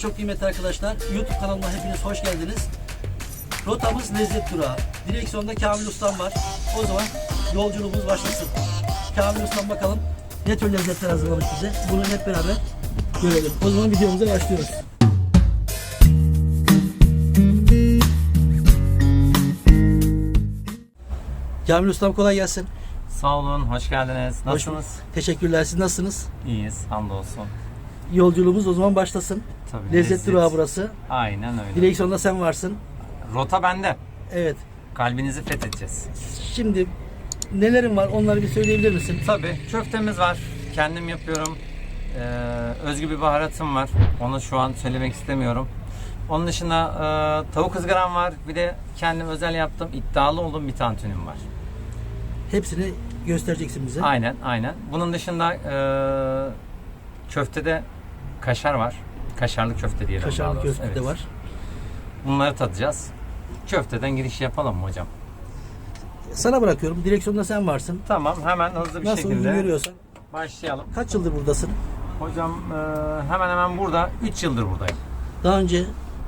çok kıymetli arkadaşlar. YouTube kanalıma hepiniz hoş geldiniz. Rotamız lezzet durağı. Direksiyonda Kamil Ustam var. O zaman yolculuğumuz başlasın. Kamil Ustam bakalım ne tür lezzetler hazırlamış bize. Bunu hep beraber görelim. O zaman videomuza başlıyoruz. Kamil Ustam kolay gelsin. Sağ olun, hoş geldiniz. Hoş Nasılsınız? Teşekkürler. Siz nasılsınız? İyiyiz, hamdolsun. Yolculuğumuz o zaman başlasın. Tabii, Lezzet durağı burası. Aynen öyle. Direksiyonda sen varsın. Rota bende. Evet. Kalbinizi fethedeceğiz. Şimdi nelerin var onları bir söyleyebilir misin? Tabii, köftemiz var. Kendim yapıyorum. Ee, özgü bir baharatım var. Onu şu an söylemek istemiyorum. Onun dışında e, tavuk ızgaram var. Bir de kendim özel yaptığım, iddialı olduğum bir tantunim var. Hepsini göstereceksin bize. Aynen, aynen. Bunun dışında e, köftede kaşar var. Kaşarlı köfte diyelim. daha Kaşarlı doğrusu. köfte de Evet. var. Bunları tadacağız. Köfteden giriş yapalım mı hocam? Sana bırakıyorum. Direksiyonda sen varsın. Tamam hemen hızlı bir Nasıl uygun şekilde görüyorsan. başlayalım. Kaç yıldır buradasın? Hocam e, hemen hemen burada 3 yıldır buradayım. Daha önce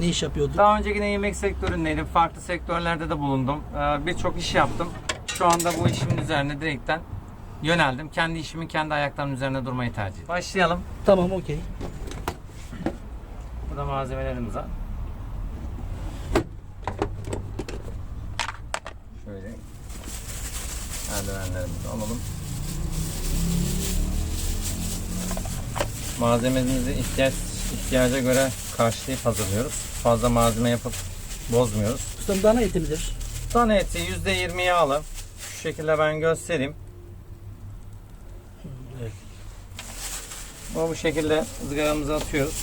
ne iş yapıyordun? Daha önce yine yemek sektöründeydim. Farklı sektörlerde de bulundum. E, Birçok iş yaptım. Şu anda bu işimin üzerine direkten yöneldim. Kendi işimin kendi ayaklarımın üzerine durmayı tercih ettim. Başlayalım. Tamam okey. Bu da malzemelerimiz var. Şöyle merdivenlerimizi alalım. Malzememizi ihtiyaç ihtiyaca göre karşılayıp hazırlıyoruz. Fazla malzeme yapıp bozmuyoruz. Ustam dana eti midir? Tane eti %20 yağlı. Şu şekilde ben göstereyim. Evet. Bu bu şekilde ızgaramızı atıyoruz.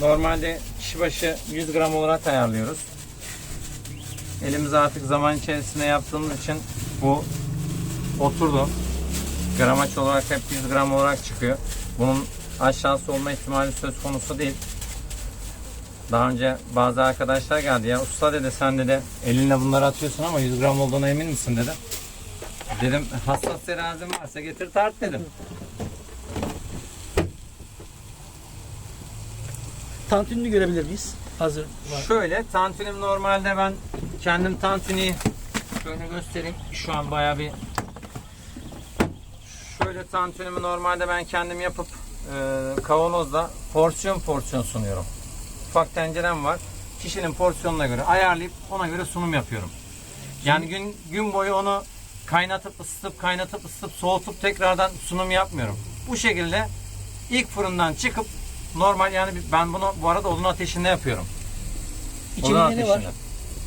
Normalde kişi başı 100 gram olarak ayarlıyoruz. Elimiz artık zaman içerisinde yaptığımız için bu oturdu. Gramaç olarak hep 100 gram olarak çıkıyor. Bunun aşağısı olma ihtimali söz konusu değil. Daha önce bazı arkadaşlar geldi ya usta dedi sen dedi elinle bunları atıyorsun ama 100 gram olduğuna emin misin dedi. Dedim hassas terazim varsa getir tart dedim. Tantunini görebilir miyiz? Hazır var. Şöyle tantunim normalde ben kendim tantuni şöyle göstereyim. Şu an bayağı bir şöyle tantunimi normalde ben kendim yapıp e, kavanozda porsiyon porsiyon sunuyorum. Ufak tencerem var. Kişinin porsiyonuna göre ayarlayıp ona göre sunum yapıyorum. Yani gün gün boyu onu kaynatıp ısıtıp kaynatıp ısıtıp soğutup tekrardan sunum yapmıyorum. Bu şekilde ilk fırından çıkıp normal yani ben bunu bu arada odun ateşinde yapıyorum. İçinde Odun ne var?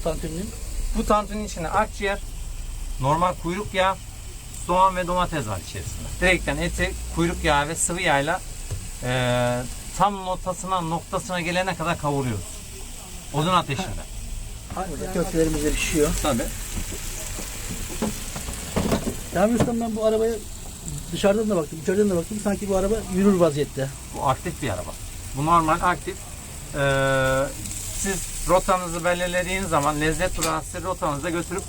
Tantuninin. Bu tantuninin içinde akciğer, normal kuyruk yağı, soğan ve domates var içerisinde. Direkten eti kuyruk yağı ve sıvı yağıyla eee tam notasına noktasına gelene kadar kavuruyoruz. Odun ateşinde. Burada köftelerimiz de pişiyor. Tabii. Kamil Ustam ben bu arabaya dışarıdan da baktım, içeriden de baktım. Sanki bu araba yürür vaziyette. Bu aktif bir araba. Bu normal aktif. Eee, siz rotanızı belirlediğiniz zaman lezzet durağı sizi götürüp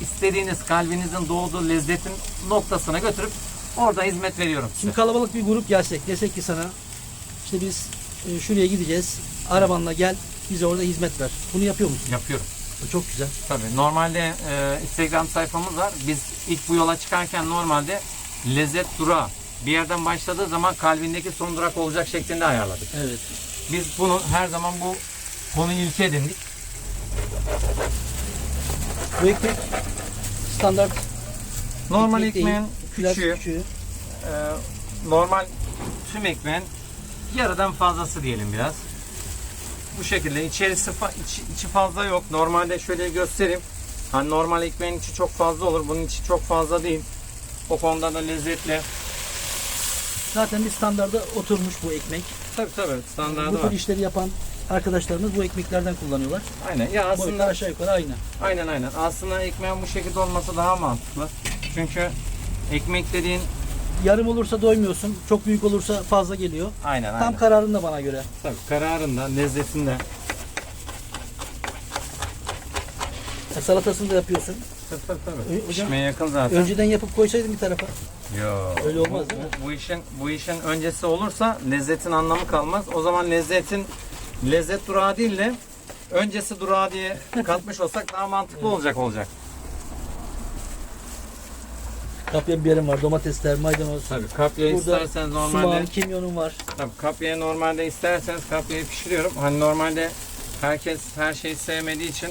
istediğiniz kalbinizin doğduğu lezzetin noktasına götürüp orada hizmet veriyorum size. Şimdi kalabalık bir grup gelsek, desek ki sana işte biz e, şuraya gideceğiz. Arabanla gel, bize orada hizmet ver. Bunu yapıyor musun? Yapıyorum. Bu Çok güzel. Tabii normalde e, Instagram sayfamız var. Biz ilk bu yola çıkarken normalde lezzet durağı bir yerden başladığı zaman kalbindeki son durak olacak şeklinde ayarladık. Evet. Biz bunu her zaman bu konuyu ilke edindik. Bu ekmek standart Normal ekmek değil, ekmeğin biraz küçüğü, küçüğü. e, normal tüm ekmeğin yarıdan fazlası diyelim biraz. Bu şekilde içerisi içi, içi fazla yok. Normalde şöyle göstereyim. Hani normal ekmeğin içi çok fazla olur. Bunun içi çok fazla değil. O konuda da lezzetli. Zaten bir standarda oturmuş bu ekmek. Tabii tabii bu standardı tür işleri yapan arkadaşlarımız bu ekmeklerden kullanıyorlar. Aynen. Ya Boyutlar aslında aşağı yukarı aynı. aynen aynen. Aslında ekmeğin bu şekilde olması daha mantıklı. Çünkü ekmek dediğin Yarım olursa doymuyorsun. Çok büyük olursa fazla geliyor. aynen Tam aynen. kararında bana göre. Tabii kararında, lezzetinde. E, salatasını da yapıyorsun. Tabii tabii tabii. Ö- hocam- Pişmeye yakın zaten. Önceden yapıp koysaydın bir tarafa. Yo. Öyle olmaz bu, değil mi? bu, bu işin bu işin öncesi olursa lezzetin anlamı kalmaz. O zaman lezzetin lezzet durağı değil de öncesi durağı diye katmış olsak daha mantıklı olacak olacak. Kapya biberim var, domatesler, maydanoz. Tabii kapya Burada isterseniz Soğan, normalde kimyonum var. tabii kapyayı normalde isterseniz kapyayı pişiriyorum. Hani normalde herkes her şeyi sevmediği için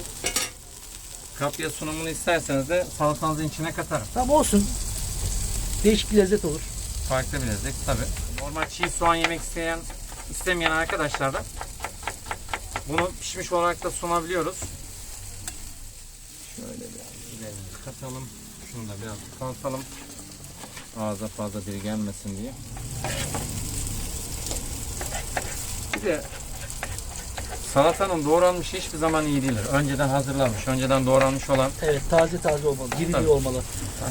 kapya sunumunu isterseniz de salatanızın içine katarım. Tamam olsun. Değişik bir lezzet olur. Farklı bir lezzet tabi. Normal çiğ soğan yemek isteyen istemeyen arkadaşlar da bunu pişmiş olarak da sunabiliyoruz. Şöyle biraz üzerine katalım. Şunu da biraz kalsalım. Ağza fazla diri gelmesin diye. Bir de salatanın doğranmış hiçbir zaman iyi değildir. Önceden hazırlanmış, önceden doğranmış olan Evet taze taze olmalı. Diri Tabii. diri olmalı.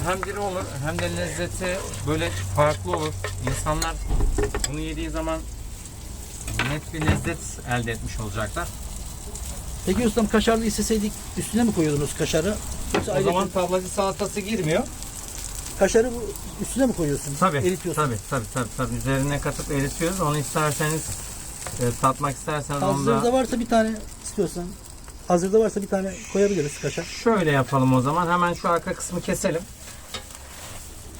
hem diri olur hem de lezzeti böyle farklı olur. İnsanlar bunu yediği zaman net bir lezzet elde etmiş olacaklar. Peki ustam kaşarlı isteseydik üstüne mi koyuyordunuz kaşarı? Yoksa O ayrıca zaman tablacı salatası girmiyor. kaşarı bu üstüne mi koyuyorsun? Tabii, Eritiyorsun. tabii, tabii, tabii, tabii. Üzerine katıp eritiyoruz. Onu isterseniz e, tatmak isterseniz onu da Hazırda varsa bir tane istiyorsan. Hazırda varsa bir tane koyabiliriz kaşar. şöyle yapalım o zaman. Hemen şu arka kısmı keselim.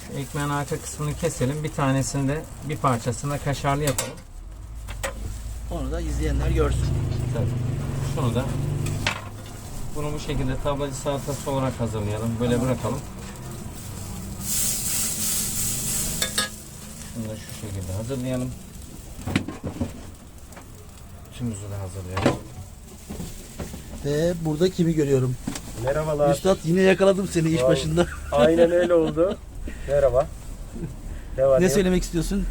Şu ekmeğin arka kısmını keselim. Bir tanesini de bir parçasını da kaşarlı yapalım. Onu da izleyenler görsün. Tabii. Şunu da bunu bu şekilde tablacı salatası olarak hazırlayalım. Böyle bırakalım. Şunu da şu şekilde hazırlayalım. Tümümüzü de hazırlayalım. Ve burada kimi görüyorum? Merhabalar. Üstad yine yakaladım seni iş Vallahi. başında. Aynen öyle oldu. Merhaba. Ne var? ne söylemek istiyorsun?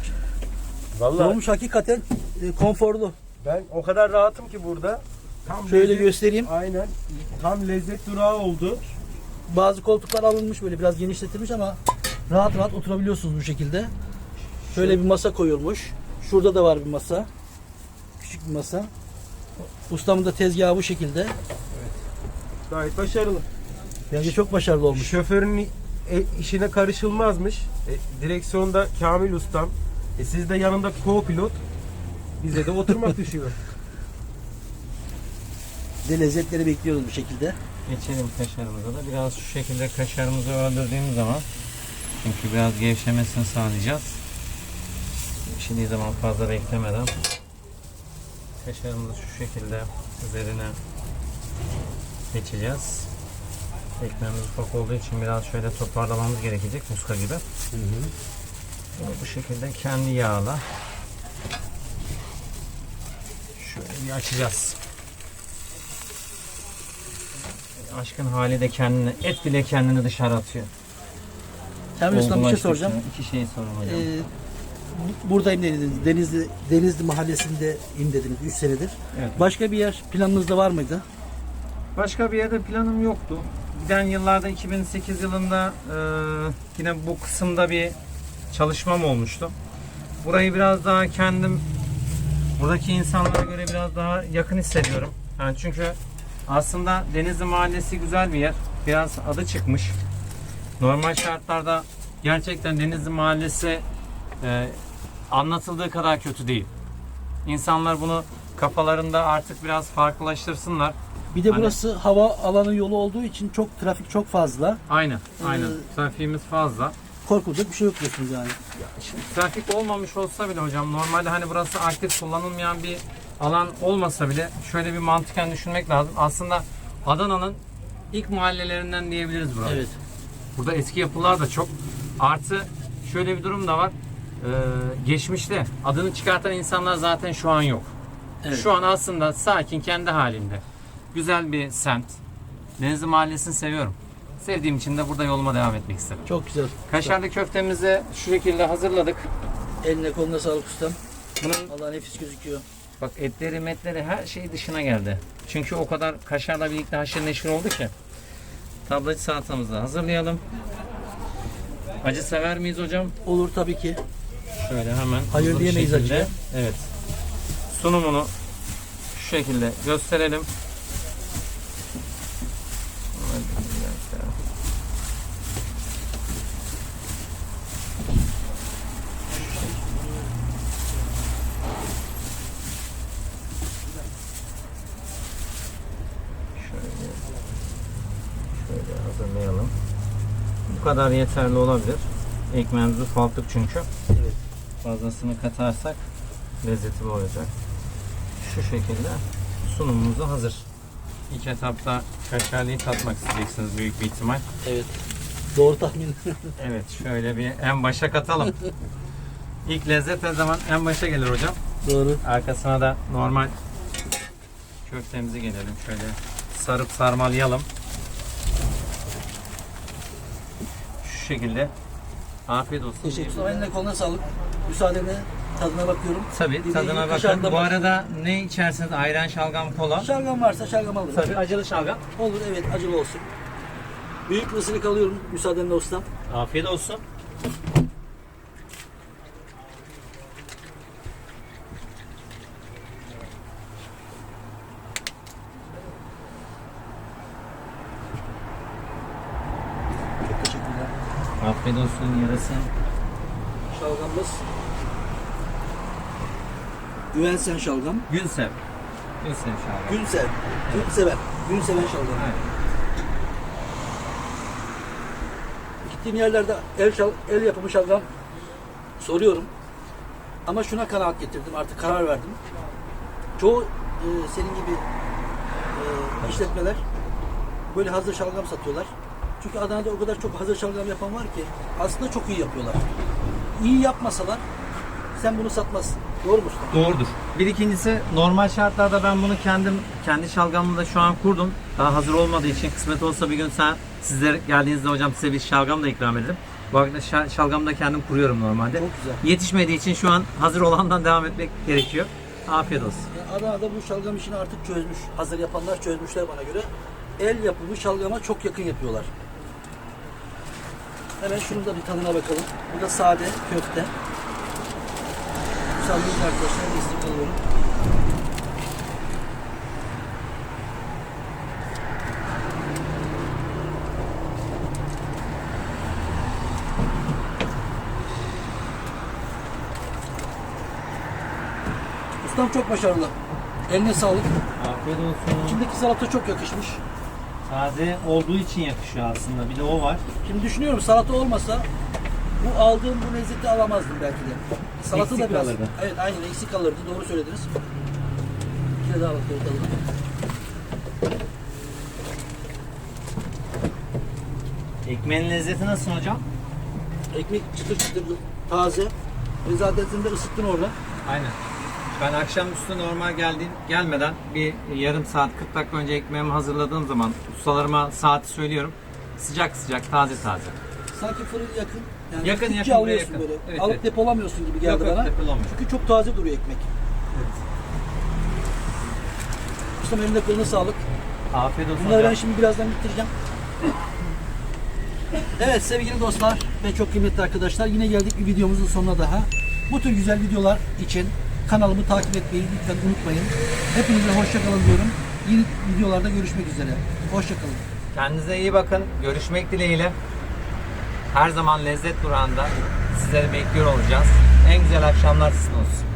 Vallahi Olmuş hakikaten e, konforlu. ben o kadar rahatım ki burada. Tam Şöyle lezzet- göstereyim. Aynen. Tam lezzet durağı oldu. Bazı koltuklar alınmış böyle biraz genişletilmiş ama rahat rahat oturabiliyorsunuz bu şekilde. Şöyle bir masa koyulmuş. Şurada da var bir masa. Küçük bir masa. Ustamın da tezgahı bu şekilde. Gayet başarılı. Bence çok başarılı olmuş. Şoförün e, işine karışılmazmış. E, direksiyonda Kamil ustam. E, siz de yanında co-pilot. Bize de oturmak düşüyor. Bir de lezzetleri bekliyoruz bu şekilde. Geçelim kaşarımıza da. Biraz şu şekilde kaşarımızı öldürdüğümüz zaman çünkü biraz gevşemesini sağlayacağız. Pişirdiği zaman fazla beklemeden kaşarımızı şu şekilde üzerine geçeceğiz. Ekmeğimiz ufak olduğu için biraz şöyle toparlamamız gerekecek muska gibi. Bunu bu şekilde kendi yağla şöyle bir açacağız. Aşkın hali de kendini, et bile kendini dışarı atıyor. Kamil Ustam bir şey soracağım. İki şey sorun hocam. Ee, buradayım dediniz. Denizli, Denizli mahallesindeyim dediniz 3 senedir. Evet. Başka bir yer planınızda var mıydı? Başka bir yerde planım yoktu. Giden yıllarda 2008 yılında e, yine bu kısımda bir çalışmam olmuştu. Burayı biraz daha kendim buradaki insanlara göre biraz daha yakın hissediyorum. Yani çünkü aslında Denizli Mahallesi güzel bir yer. Biraz adı çıkmış. Normal şartlarda gerçekten Denizli Mahallesi e, anlatıldığı kadar kötü değil. İnsanlar bunu kafalarında artık biraz farklılaştırsınlar. Bir de Hani- burası hava alanı yolu olduğu için çok trafik çok fazla. Aynen, aynen. Ee, Trafiğimiz fazla. Korkulacak bir şey yok diyorsunuz yani. Şimdi trafik olmamış olsa bile hocam normalde hani burası aktif kullanılmayan bir alan olmasa bile şöyle bir mantıken düşünmek lazım. Aslında Adana'nın ilk mahallelerinden diyebiliriz burası. Evet. Burada eski yapılar da çok. Artı şöyle bir durum da var. Ee, geçmişte adını çıkartan insanlar zaten şu an yok. Evet. Şu an aslında sakin kendi halinde. Güzel bir semt. Denizli Mahallesi'ni seviyorum. Sevdiğim için de burada yoluma devam etmek istedim. Çok güzel. Kaşarlı köftemizi şu şekilde hazırladık. Eline koluna sağlık ustam. Bunun Vallahi nefis gözüküyor. bak etleri metleri her şey dışına geldi. Çünkü o kadar kaşarla birlikte haşır neşir oldu ki. Tablacı salatamızı hazırlayalım. Acı sever miyiz hocam? Olur tabii ki. Şöyle hemen Hayır diyemeyiz şekilde, acıya. Evet. Sunumunu şu şekilde gösterelim. hazırlayalım. Bu kadar yeterli olabilir. Ekmeğimiz ufalttık çünkü. Fazlasını katarsak lezzeti olacak. Şu şekilde sunumumuz da hazır. İlk etapta kaşarlıyı tatmak isteyeceksiniz büyük bir ihtimal. Evet. Doğru tahmin. Evet şöyle bir en başa katalım. İlk lezzet her zaman en başa gelir hocam. Doğru. Arkasına da normal köftemizi gelelim. Şöyle sarıp sarmalayalım. Şu şekilde. Afiyet olsun. Teşekkür ederim. Eline koluna sağlık. Müsaadenle tadına bakıyorum. Tabii Bir de tadına bakın. Bu var. arada ne içersiniz? Ayran, şalgam, kola. Şalgam varsa şalgam alırım. Tabii acılı şalgam. Olur evet acılı olsun. Büyük bir ısırık alıyorum müsaadenle ustam. Afiyet olsun. Çok teşekkürler. Afiyet olsun yarası. Şalgamımız Güvensen şalgam. Gülsev. Gülsev şalgam. Günsev. Günsever. Günseven şalgam. Evet. Gittiğim yerlerde el, şal, el yapımı şalgam soruyorum. Ama şuna kanaat getirdim. Artık karar verdim. Çoğu e, senin gibi e, işletmeler böyle hazır şalgam satıyorlar. Çünkü Adana'da o kadar çok hazır şalgam yapan var ki aslında çok iyi yapıyorlar. İyi yapmasalar sen bunu satmazsın. Doğru mu usta? Doğrudur. Bir ikincisi normal şartlarda ben bunu kendim kendi şalgamımda şu an kurdum. Daha hazır olmadığı için kısmet olsa bir gün sen sizler geldiğinizde hocam size bir şalgam da ikram ederim. Bu arada şa- şalgamı da kendim kuruyorum normalde. Çok güzel. Yetişmediği için şu an hazır olandan devam etmek gerekiyor. Afiyet olsun. Yani Adana'da bu şalgam işini artık çözmüş. Hazır yapanlar çözmüşler bana göre. El yapımı şalgama çok yakın yapıyorlar. Hemen şunun da bir tadına bakalım. Bu da sade köfte. Müsaadenizle arkadaşlar destek alıyorum. Ustam çok başarılı. Eline sağlık. Afiyet olsun. İçindeki salata çok yakışmış. Taze olduğu için yakışıyor aslında. Bir de o var. Şimdi düşünüyorum salata olmasa bu aldığım bu lezzeti alamazdım belki de. Salata Eksik da biraz. kalırdı. Evet aynen eksik kalırdı. Doğru söylediniz. Bir kere daha bakalım. Ekmeğin lezzeti nasıl hocam? Ekmek çıtır çıtır taze. Ve zaten sen de ısıttın orada. Aynen. Ben akşamüstü normal geldiğim gelmeden bir yarım saat 40 dakika önce ekmeğimi hazırladığım zaman ustalarıma saati söylüyorum. Sıcak sıcak taze taze. Sanki fırın yakın. Yani Yakın, gittikçe yakın, buraya alıyorsun yakın. böyle. Evet, Alıp evet. depolamıyorsun gibi geldi Yok, yok, bana. depolamıyorum. Çünkü çok taze duruyor ekmek. Ustam eline koluna sağlık. Afiyet olsun Bunları ben hocam. şimdi birazdan bitireceğim. Evet sevgili dostlar ve çok kıymetli arkadaşlar yine geldik bir videomuzun sonuna daha. Bu tür güzel videolar için kanalımı takip etmeyi lütfen unutmayın. Hepinize hoşça kalın diyorum. Yeni videolarda görüşmek üzere. Hoşça kalın. Kendinize iyi bakın. Görüşmek dileğiyle. Her zaman lezzet durağında sizleri bekliyor olacağız. En güzel akşamlar sizin olsun.